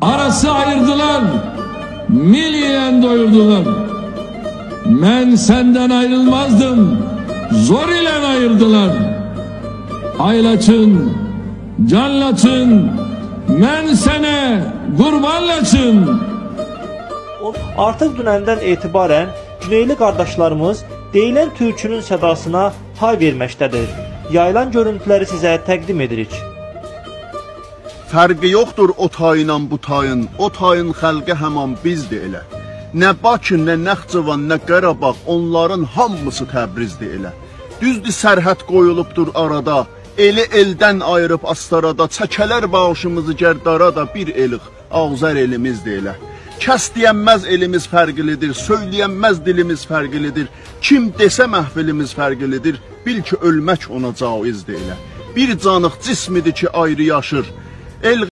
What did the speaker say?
Arası ayırdılar, mil ile doyurdular. Ben senden ayrılmazdım, zor ile ayırdılar. Aylaçın, canlaçın, ben sene kurbanlaçın. Artıq dünəndən etibarən Güneyli qardaşlarımız deyilən türkünün sədasına hay verməkdədir. Yayılan görüntüləri sizə təqdim edirik. Fərqi yoxdur o tayla bu tayın, o tayın xəlqi həman bizdir elə. Nə Bakı, nə Naxçıvan, nə Qarabağ, onların hamısı Təbrizdir elə. Düzdür sərhəd qoyulubdur arada, eli eldən ayırıb astarada, çəkələr başımızı gərdara da bir eliq, Ağzər elimizdir elə. Kəs deyənməz elimiz fərqlidir, söyləyənməz dilimiz fərqlidir. Kim desə məhfilimiz fərqlidir, bil ki ölmək ona caizdir elə. Bir canıq cismidir ki ayrı yaşır. الغي